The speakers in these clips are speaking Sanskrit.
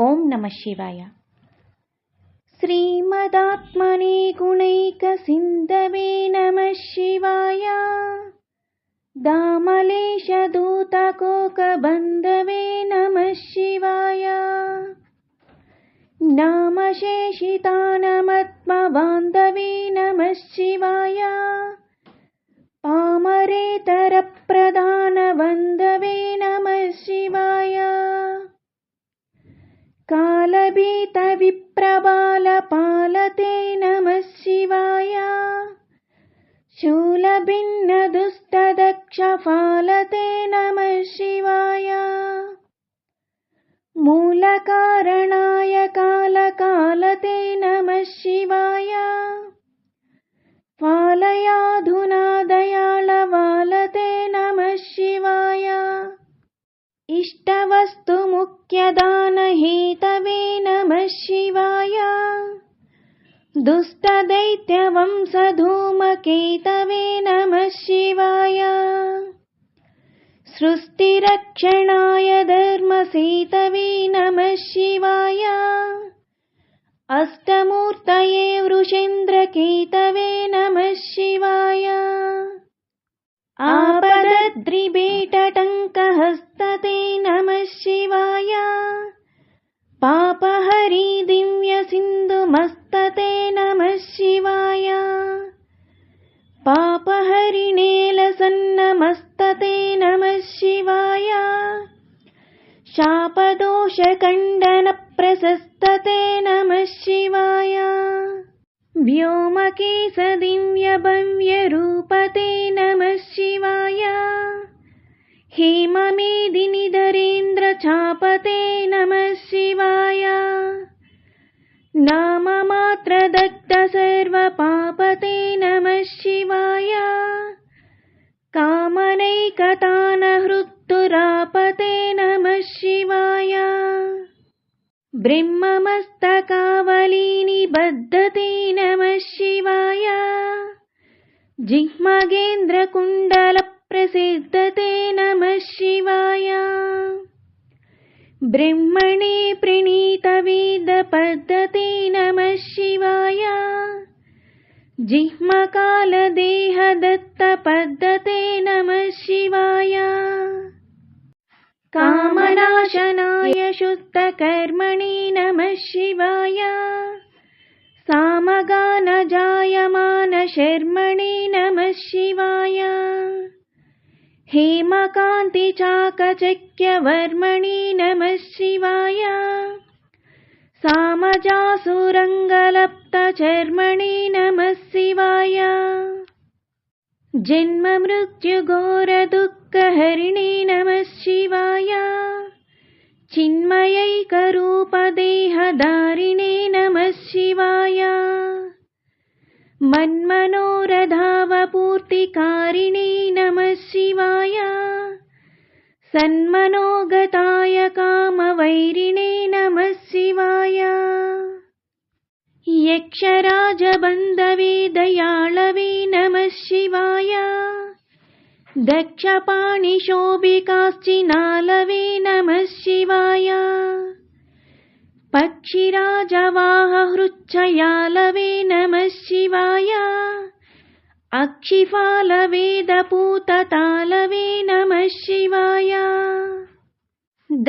ॐ नमः शिवाय। श्रीमदात्मने गुणैकसिन्धवे नमः शिवाय। दामलेशदूतकोकबन्धवे नमः शिवाय। नामशेषितानमत्मबान्धवे नमः शिवाय। पामरेतरप्रधानबन्धवे कालभीतविप्रबालपालते नमः शिवाय। शूलभिन्नदुष्टदक्षफालते नमः शिवाय। मूलकारणाय कालकालते नमः शिवाय। फालयाधुना इष्टवस्तुमुख्यदानहेतवे नमः शिवाय। दुष्टदैत्यवंशधूमकेतवे नमः शिवाय। सृष्टिरक्षणाय धर्मसेतवे नमः शिवाय। अष्टमूर्तये वृषेन्द्रकेतवे नमः शिवाय आपदद्रिबेटटङ्कहस्तते नमः शिवाय। पापहरि दिव्यसिन्धुमस्तते नमः शिवाय। पापहरिणेलसन्नमस्तते नमः शिवाय। शापदोषखण्डनप्रशस्तते नमः शिवाय व्योमकेशदिव्यभव्यरूपते नमः शिवाय। हेममेदिनिधरेन्द्रचापते नमः शिवाय। नाममात्रदग्धसर्वपापते नमः शिवाय। कामनैकतानहृत्तुरापते नमः शिवाय ब्रह्ममस्तकावलीनिबद्धते नमः शिवाय जिह्मगेन्द्रकुण्डलप्रसिद्धते नमः शिवाय ब्रह्मणे प्रणीतवेदपद्धते नमः शिवाय जिह्मकालदेहदत्तपद्धते नमः शिवाय कामनाशनाय शुद्धकर्मणि नमः शिवाय सामगानजायमानशर्मणि नमः शिवाय। हेमकान्तिचाकचक्यवर्मणि नमः शिवाय। सामजासुरङ्गलप्तचर्मणि नमः शिवाय। जन्ममृत्युघोरदुःखहरिणि नमः शिवाय चिन्मयैकरूपदेहधारिणे नमः शिवाय। मन्मनोरधावपूर्तिकारिणे नमः शिवाय। सन्मनोगताय कामवैरिणे नमः शिवाय। यक्षराजबन्धवे दयाळवे नमः शिवाय दक्षपाणिशोभिकाश्चिनालवे नमः शिवाय पक्षिराजवाहहृच्छयालवे नमः शिवाय अक्षिफालवेदपूततालवे नमः शिवाय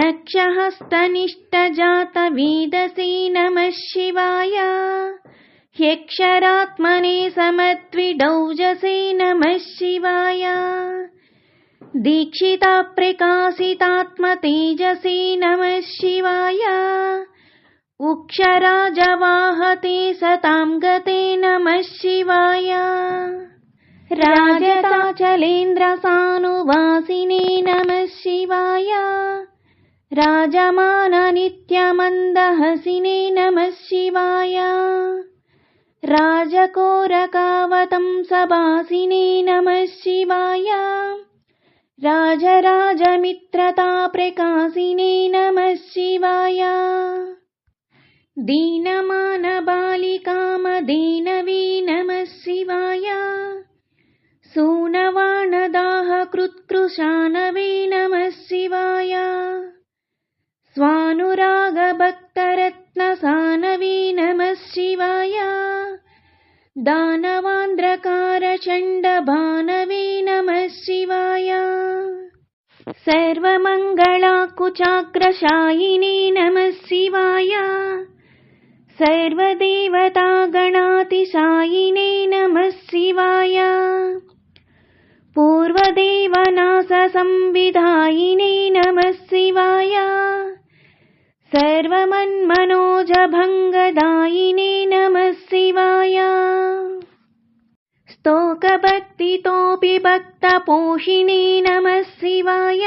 दक्षहस्तनिष्ठजातवेदसे नमः शिवाय ह्यक्षरात्मने समद्विडौजसे नमः शिवाय। दीक्षिताप्रकाशितात्मतेजसे नमः शिवाय। उक्षराजवाहते सतां गते नमः शिवाय। राजताचलेन्द्रसानुवासिने नमः शिवाय। राजमाननित्यमन्दहसिने नमः शिवाय राजकोरकावतं सभासिने नमः शिवाय। राजराजमित्रताप्रकाशिने नमः शिवाय। दीनमानबालिकामदीनवे नमः शिवाय। सूनवाणदाहकृत्कृशानवे नमः शिवाय ण्डभानवे नमः शिवाय सर्वमङ्गलाकुचाग्रशायिने नमः शिवाय सर्वदेवतागणातिशायिने नमः शिवाय पूर्वदेवनाशसंविधायिने नमः शिवाय सर्वमन्मनोजभङ्गदायिने नमः शिवाय स्तोकभक्तितोऽपि भक्तपोषिणे नमः शिवाय।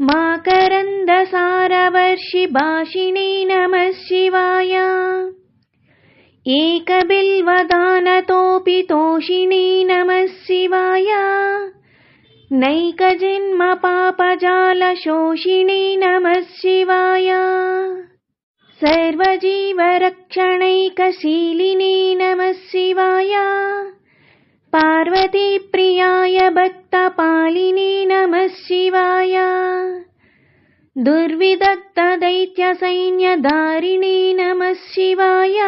माकरन्दसारवर्षिभाषिणे नमः शिवाय। एकबिल्वदानतोऽपि तोषिणे नमः शिवाय। नैकजन्मपापजालशोषिणे नमः शिवाय सर्वजीवरक्षणैकशीलिने नमः शिवाय। पार्वतीप्रियाय भक्तपालिने नमः शिवाय। दुर्विदग्धदैत्यसैन्यधारिणे नमः शिवाय।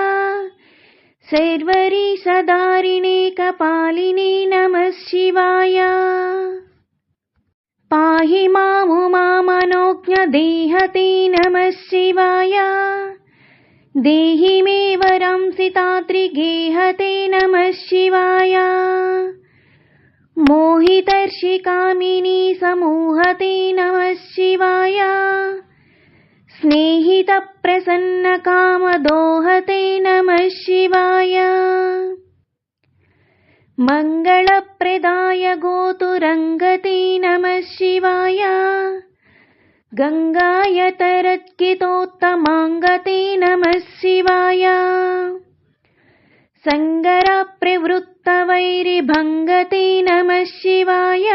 सर्वरीसधारिणे कपालिने नमः शिवाय पाहि मामुमामनोज्ञदेहते नमः शिवाय देहि मे वरं सितात्रिगेहते नमः शिवाय मोहितर्षिकामिनी समूहते नमः शिवाय स्नेहितप्रसन्नकामदोहते नमः शिवाय मङ्गलप्रदाय गोतुरङ्गते नमः शिवाय गङ्गायतरत्कितोत्तमाङ्गते नमः शिवाय सङ्गरप्रवृत्तवैरिभङ्गते नमः शिवाय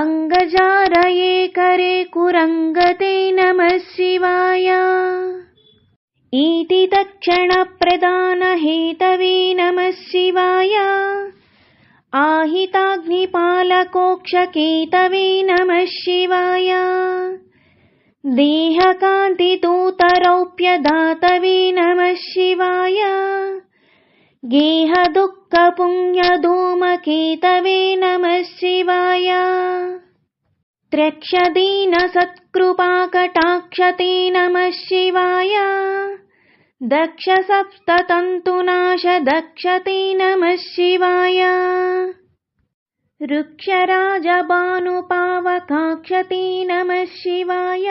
अङ्गजारये करे कुरङ्गते नमः शिवाय इति तत्क्षणप्रदानहेतवे नमः शिवाय आहिताग्निपालकोक्षकेतवे नमः शिवाय देहकान्तिदूतरौप्यदातवे नमः शिवाय गेहदुःखपुण्यधूमकेतवे नमः त्र्यक्षदीनसत्कृपाकटाक्षते नमः शिवाय। दक्षसप्ततन्तुनाश दक्षते नमः शिवाय। वृक्षराजभानुपावकाक्षते नमः शिवाय।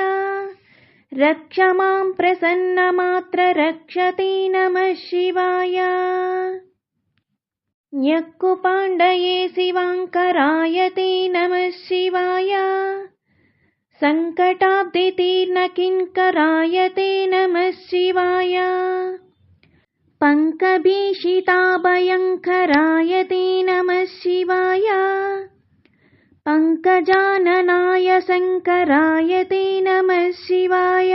रक्ष मां प्रसन्नमात्र रक्षते नमः शिवाय न्यक्कुपाण्डये शिवाङ्करायते नमः शिवाय। सङ्कटाब्धितीर्णकिङ्करायते नमः शिवाय। पङ्कभीषिताभयङ्करायते नमः शिवाय। पङ्कजाननाय शङ्करायते नमः शिवाय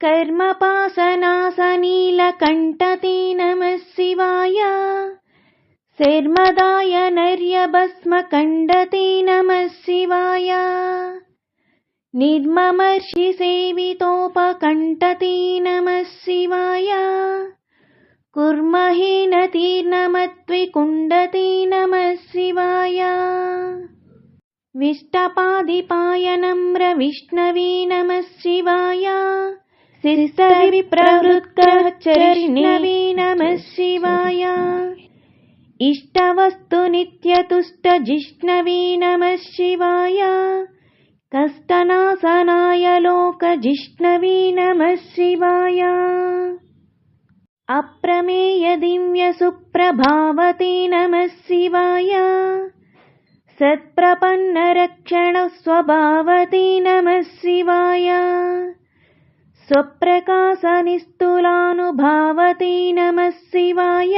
कर्मपासनासनीलकण्ठते नमः शिवाय शर्मदाय नर्यभस्मकण्डते नमः शिवाय निर्ममर्षिसेवितोपकण्ठते नमः शिवाय कुर्महेनतीर्णमत्विकुण्डते नमः शिवाय विष्टपादिपायनम्रविष्णवे नमः शिवाय शिरस्तविप्रवृत्तचरिष्णवे नमः शिवाय। इष्टवस्तुनित्यतुष्टजिष्णवे नमः शिवाय। कष्टनाशनाय लोकजिष्णवे नमः शिवाय। अप्रमेयदिव्यसुप्रभावते नमः शिवाय। सत्प्रपन्नरक्षणस्वभावते नमः शिवाय स्वप्रकाशनिस्तुलानुभावते नमः शिवाय।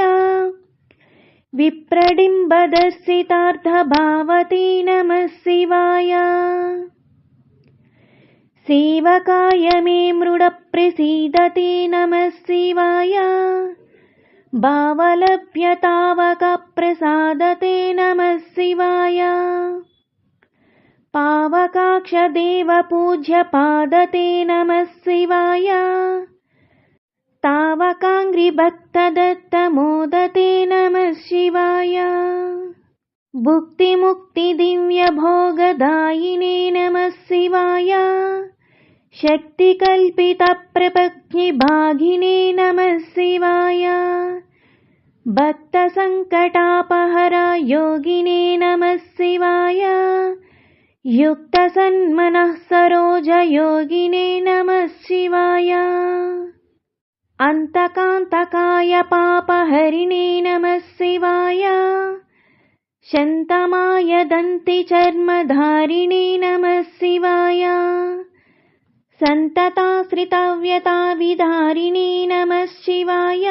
विप्रडिम्बदर्शितार्थभावते नमः शिवाय। सेवकाय मे मृडप्रसीदते नमः शिवाय। भावलभ्यतावकप्रसादते नमः शिवाय पावकाक्षदेवपूज्यपादते नमः शिवाय तावकाङ्घ्रिभक्तदत्तमोदते नमः शिवाय भुक्तिमुक्तिदिव्यभोगदायिने नमः शिवाय शक्तिकल्पितप्रपज्ञिभागिने नमः शिवाय भक्तसङ्कटापहर योगिने नमः शिवाय युक्तसन्मनः सरोजयोगिने नमः शिवाय। अन्तकान्तकाय पापहरिणे नमः शिवाय। शन्तमाय दन्तिचर्मधारिणे नमः शिवाय। सन्तताश्रितव्यताविधारिणे नमः शिवाय।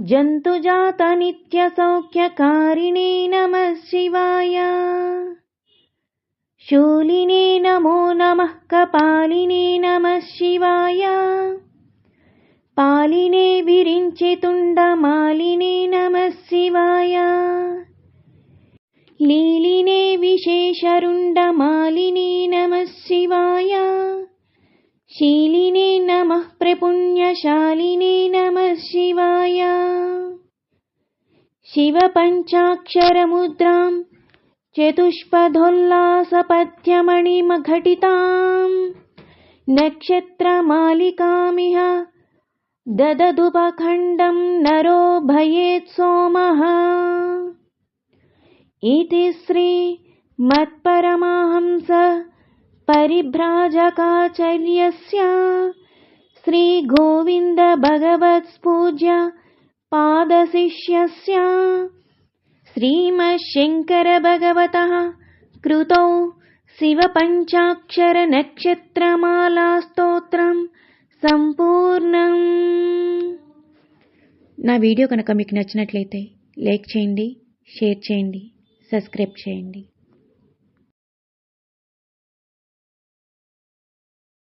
जन्तुजातनित्यसौख्यकारिणे नमः शिवाय शूलिने नमो नमः कपालिने नमः शिवाय। पालिने विरिञ्चितुण्डमालिने नमः शिवाय। लीलिने विशेषरुण्डमालिने नमः शिवाय। शीलिने नमः प्रपुण्यशालिने नमः शिवाय। शिवपञ्चाक्षरमुद्रां चतुष्पथोल्लासपद्यमणिमघटिताम् नक्षत्रमालिकामिह दददुपखण्डं नरो भयेत् सोमः। इति श्रीमत्परमाहंस परिभ्राजकाचर्यस्य श्रीगोविन्दभगवत्पूज्य पादशिष्यस्य श्रीमच्छङ्करभगवतः कृतौ శివపంచాక్షరనక్షత్రమాలాస్తోత్రం సంపూర్ణం నా వీడియో కనుక మీకు నచ్చినట్లయితే లైక్ చేయండి షేర్ చేయండి సబ్స్క్రైబ్ చేయండి